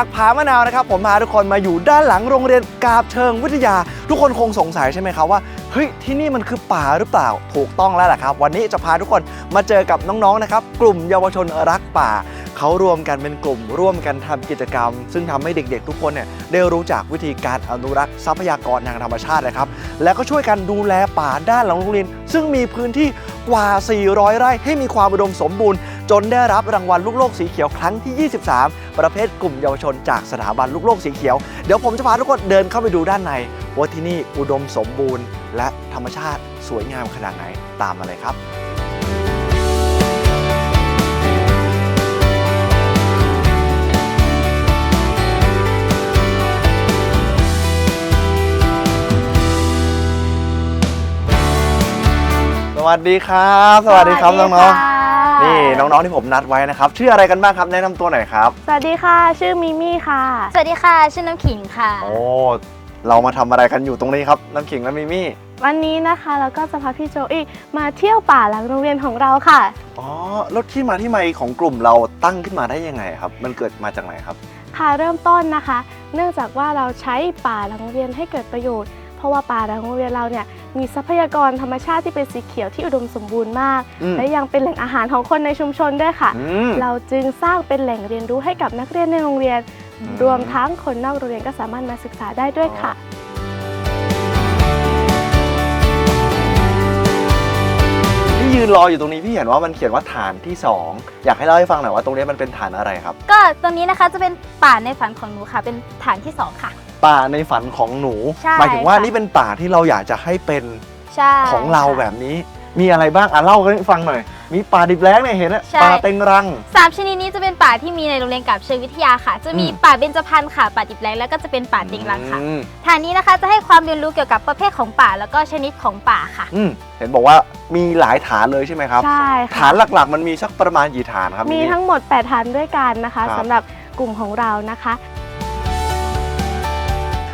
จากผามะนาวนะครับ ผมพาทุกคนมาอยู่ด้านหลังโรงเรียนกาบเชิงวิทยา ทุกคนคงสงสัยใช่ไหมครับว่าเฮ้ยที่นี่มันคือป่าหรือเปล่าถูกต้องแล้วแหละครับ วันนี้จะพาทุกคนมาเจอกับน้องๆนะครับกลุ่มเยาวชนรักป่าเขารวมกันเป็นกลุ่มร่วมกันทำกิจกรรม ซึ่งทำให้เด็กๆ ทุกคนเนี่ยได้รู้จักวิธีการอนุรักษ์ทรัพยากรทางธรรมชาตินะครับ แล้วก็ช่วยกันดูแลป่าด้านหลังโรงเรียน ซึ่งมีพื้นที่กว่า 400 ไร่ให้มีความอุดมสมบูรณ์ จนได้รับรางวัลลูกโลกสีเขียวครั้งที่ 23 ประเภทกลุ่มเยาวชนจากสถาบันลูกโลกสีเขียว เดี๋ยวผมจะพาทุกคนเดินเข้าไปดูด้านในว่าที่นี่อุดมสมบูรณ์ และธรรมชาติสวยงามขนาดไหนตามมาเลยครับสวัสดีครับ สวัสดีครับน้องๆ นี่น้องๆที่ผมนัดไว้นะครับ ชื่ออะไรกันบ้างครับแนะนำตัวหน่อยครับ สวัสดีค่ะ ชื่อมิมี่ค่ะ สวัสดีค่ะ ชื่อน้ำขิงค่ะ โอ้เรามาทำอะไรกันอยู่ตรงนี้ครับน้ำขิงและมิมี่วันนี้นะคะเราก็จะพาพี่โจอี้มาเที่ยวป่าหลังโรงเรียนของเราค่ะ อ๋อแล้วที่มาที่ไปของกลุ่มเราตั้งขึ้นมาได้ยังไงครับ มันเกิดมาจากไหนครับ ค่ะเริ่มต้นนะคะ เนื่องจากว่าเราใช้ป่าหลังโรงเรียนให้เกิดประโยชน์ เพราะว่าป่าหลังโรงเรียนเราเนี่ยมีทรัพยากรธรรมชาติที่เป็นสีเขียวที่อุดมสมบูรณ์มากอืมและยังเป็นแหล่งอาหารของคนในชุมชนด้วยค่ะอืมเราจึงสร้างเป็นแหล่งเรียนรู้ให้กับนักเรียนในโรงเรียนอืมรวมทั้งคนนอกโรงเรียนก็สามารถมาศึกษาได้ด้วยค่ะที่ยืนรออยู่ตรงนี้พี่เห็นว่ามันเขียนว่าฐานที่ 2 อยากให้เล่าให้ฟังหน่อยว่าตรงนี้มันเป็นฐานอะไรครับ ก็ตรงนี้นะคะจะเป็นป่าในฝันของหนูค่ะ เป็นฐานที่ 2 ค่ะ ป่าในฝันของหนู ใช่หมายถึงว่าค่ะ นี่เป็นป่าที่เราอยากจะให้เป็นใช่ของเราค่ะ แบบนี้ มีอะไรบ้างอะเล่าให้ฟังหน่อย มีป่าดิบแล้งเนี่ยเห็นอะใช่ ป่าเต็งรัง สามชนิดนี้จะเป็นป่าที่มีในโรงเรียนกับเชิงวิทยาค่ะ จะมีอืม ป่าเบญจพรรณค่ะ ป่าดิบแล้งแล้วก็จะเป็นป่าติงรังค่ะ อืมฐานนี้นะคะจะให้ความเรียนรู้เกี่ยวกับประเภทของป่าแล้วก็ชนิดของป่าค่ะ อืมเห็นบอกว่ามีหลายฐานเลยใช่ไหมครับ ใช่ฐาค่ะ นหลักๆ มันมีสักประมาณกี่ฐานครับมีนี่ ทั้งหมด 8 ฐานด้วยกันนะคะครับ สำหรับกลุ่มของเรานะคะ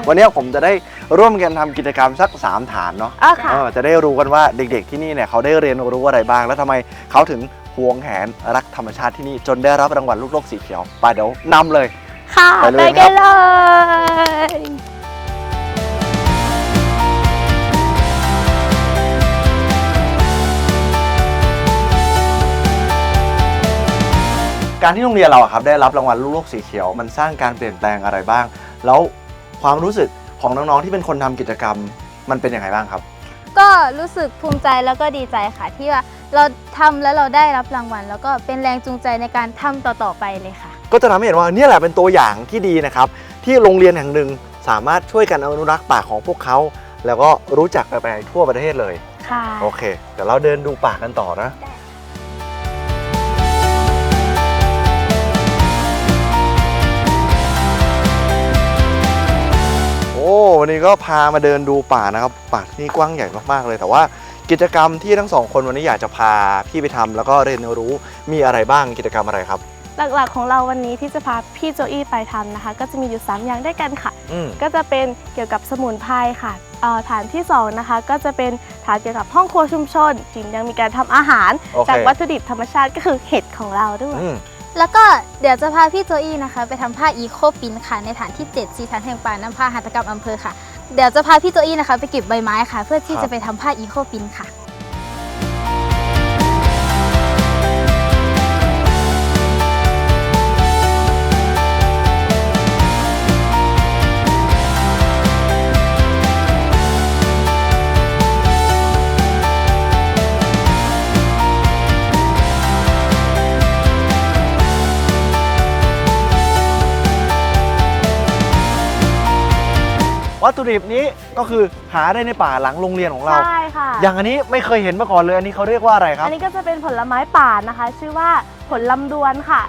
วันนี้ผมจะได้ร่วมกันทำกิจกรรมสัก 3 ฐานเนาะอะค่ะ เออจะได้รู้กันว่าเด็กๆที่นี่เนี่ยเขาได้เรียนรู้อะไรบ้าง แล้วทำไมเขาถึงหวงแหนรักธรรมชาติที่นี่ จนได้รับรางวัลลูกโลกสีเขียวไปเดี๋ยวนำเลย ค่ะ ไปเลย ไปครักับนเลย การที่โรงเรียนเราอะครับได้รับรางวัลลูกโลกสีเขียว มันสร้างการเปลี่ยนแปลงอะไรบ้าง แล้ว ความรู้สึกของน้องๆที่เป็นคนทำกิจกรรม มันเป็นยังไงบ้างครับ ก็รู้สึกภูมิใจแล้วก็ดีใจค่ะที่ว่าเราทำแล้วเราได้รับรางวัล แล้วก็เป็นแรงจูงใจในการทำต่อๆไปเลยค่ะ ก็จะทำให้เห็นว่าเนี่ยแหละเป็นตัวอย่างที่ดีนะครับ ที่โรงเรียนแห่งหนึ่งสามารถช่วยกันอนุรักษ์ป่าของพวกเขา แล้วก็รู้จักกันไปทั่วประเทศเลย ค่ะ โอเค เดี๋ยวเราเดินดูป่ากันต่อนะ วันนี้ก็พามาเดินดูป่านะครับป่าที่นี่กว้างใหญ่มากๆเลย แต่ว่ากิจกรรมที่ทั้งสองคนวันนี้อยากจะพาพี่ไปทำแล้วก็เรียนรู้มีอะไรบ้างกิจกรรมอะไรครับ หลักๆของเราวันนี้ที่จะพาพี่โจอี้ไปทำนะคะ ก็จะมีอยู่ 3 อย่างด้วยกันค่ะอืมก็จะเป็นเกี่ยวกับสมุนไพรค่ะเอ่อฐานที่2นะคะก็จะเป็นฐานเกี่ยวกับห้องครัวชุมชนจริงยังมีการทำอาหารโอเคจากวัตถุดิบธรรมชาติก็คือเห็ดของเราด้วยอืม แล้วก็เดี๋ยวจะพาพี่โจอี้นะคะ ไปทำผ้าอีโคปินค่ะในฐานที่ 7 สีฐานแห่งป่าน้ำผ้าหัตถกรรมอำเภอค่ะ เดี๋ยวจะพาพี่โจอี้นะคะ ไปเก็บใบไม้ค่ะ เพื่อที่ครับจะไปทำผ้าอีโคปินค่ะ วัตถุดิบนี้ก็คือหาได้ในป่าหลังโรงเรียนของเรา ใช่ค่ะ อย่างอันนี้ไม่เคยเห็นมาก่อนเลย อันนี้เขาเรียกว่าอะไรครับ อันนี้ก็จะเป็นผลไม้ป่านะคะ ชื่อว่าผลลำดวนค่ะ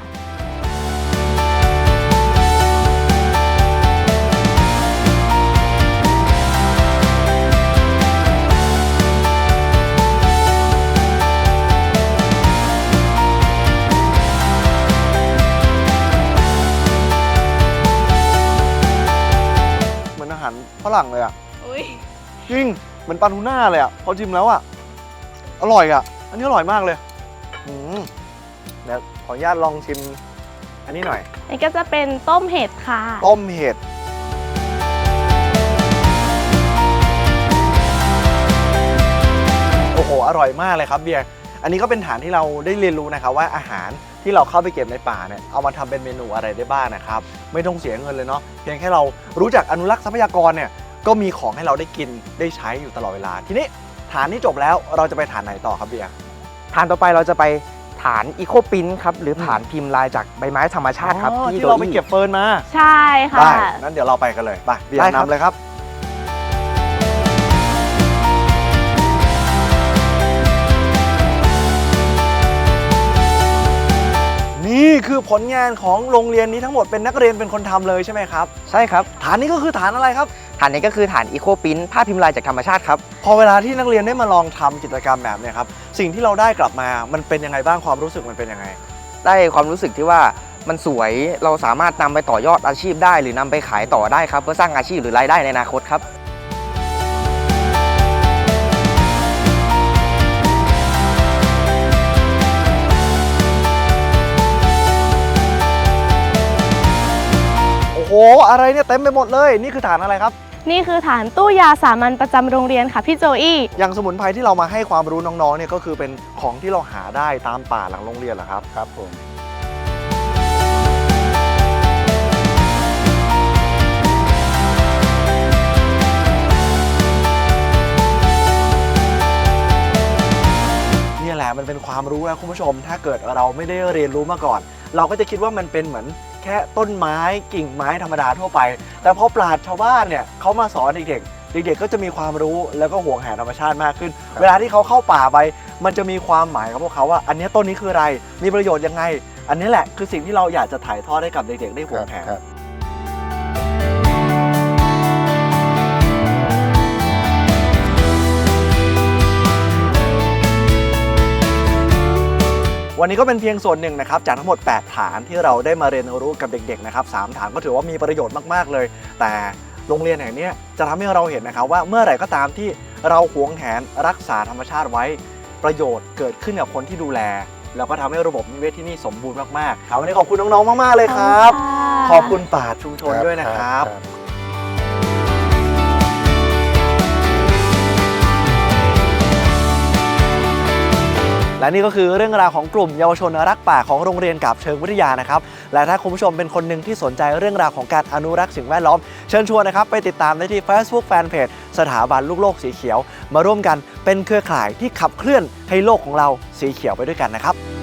ฝรั่งเลยอะจริงเหมือนปลาทูน่าเลยอะพอชิมแล้วอะอร่อยอะ อันนี้อร่อยมากเลยอืมเดี๋ยวขออนุญาตลองชิม อันนี้หน่อยนี่ก็จะเป็นต้มเห็ดค่ะ ต้มเห็ดโอ้โหอร่อยมากเลยครับเบียร์อันนี้ก็เป็นฐานที่เราได้เรียนรู้นะครับว่าอาหาร ที่เราเข้าไปเก็บในป่าเนี่ยเอามาทำเป็นเมนูอะไรได้บ้างนะครับ ไม่ต้องเสียเงินเลยเนาะเพียงแค่เรารู้จักอนุรักษ์ทรัพยากรเนี่ยก็มีของให้เราได้กินได้ใช้อยู่ตลอดเวลา ทีนี้ฐานที่จบแล้วเราจะไปฐานไหนต่อครับเบียร์ฐานต่อไปเราจะไปฐานอีโคปินครับหรือฐานพิมพ์ลายจากใบไม้ธรรมชาติครับอ๋อที่ที่โดเราไปอี้เก็บเฟิร์นมา ใช่ค่ะได้นั้นเดี๋ยวเราไปกันเลยไปเบียได้ร์ครับนำเลยครับ คือผลงานของโรงเรียนนี้ทั้งหมดเป็นนักเรียนเป็นคนทำเลยใช่ไหมครับ ใช่ครับ ฐานนี้ก็คือฐานอะไรครับ ฐานนี้ก็คือฐานอีโคปินผ้าพิมพ์ลายจากธรรมชาติครับ พอเวลาที่นักเรียนได้มาลองทำกิจกรรมแบบเนี้ยครับ สิ่งที่เราได้กลับมา มันเป็นยังไงบ้างความรู้สึกมันเป็นยังไง ได้ความรู้สึกที่ว่ามันสวยเราสามารถนำไปต่อยอดอาชีพได้ หรือนำไปขายต่อได้ครับเพื่อสร้างอาชีพหรือรายได้ในอนาคตครับ อ้โหอะไรเนี่ยเต็มไปหมดเลย นี่คือฐานอะไรครับ นี่คือฐานตู้ยาสามัญประจำโรงเรียนค่ะพี่โจอี้อย่างสมุนไพรที่เรามาให้ความรู้น้องๆเนี่ยก็คือเป็นของที่เราหาได้ตามป่าหลังโรงเรียนเหรอครับครับผม เนี่ยแหละมันเป็นความรู้นะคุณผู้ชม ถ้าเกิดเราไม่ได้เรียนรู้มาก่อน เราก็จะคิดว่ามันเป็นเหมือนแค่ต้นไม้กิ่งไม้ธรรมดาทั่วไป แต่พอปราชญ์ชาวบ้านเนี่ยเขามาสอนเด็กๆเด็กๆก็จะมีความรู้แล้วก็ห่วงแหนธรรมชาติมากขึ้น เวลาที่เขาเข้าป่าไป มันจะมีความหมายกับพวกเขาว่า อันเนี้ยต้นนี้คืออะไรมีประโยชน์ยังไง อันนี้แหละคือสิ่งที่เราอยากจะถ่ายทอดให้กับเด็กๆได้ห่วงแหน วันนี้ก็เป็นเพียงส่วนหนึ่งนะครับจากทั้งหมด 8 ฐานที่เราได้มาเรียนรู้กับเด็กๆนะครับสามฐานก็ถือว่ามีประโยชน์มากๆเลย แต่โรงเรียนแห่งเนี้ยจะทำให้เราเห็นนะครับว่าเมื่อไหร่ก็ตามที่เราหวงแหนรักษาธรรมชาติไว้ ประโยชน์เกิดขึ้นกับคนที่ดูแล แล้วก็ทำให้ระบบนิเวศที่นี่สมบูรณ์มากๆครับวันนี้ขอบคุณน้องๆมากๆเลยครับ ขอบคุณป่าชญ์ชุมชนด้วยนะครับ และนี่ก็คือเรื่องราวของกลุ่มเยาวชนรักป่าของโรงเรียนกาบเชิงวิทยานะครับ และถ้าคุณผู้ชมเป็นคนหนึ่งที่สนใจเรื่องราวของการอนุรักษ์สิ่งแวดล้อม เชิญชวนนะครับไปติดตามได้ที่ Facebook Fanpage สถาบันลูกโลกสีเขียว มาร่วมกันเป็นเครือข่ายที่ขับเคลื่อนให้โลกของเราสีเขียวไปด้วยกันนะครับ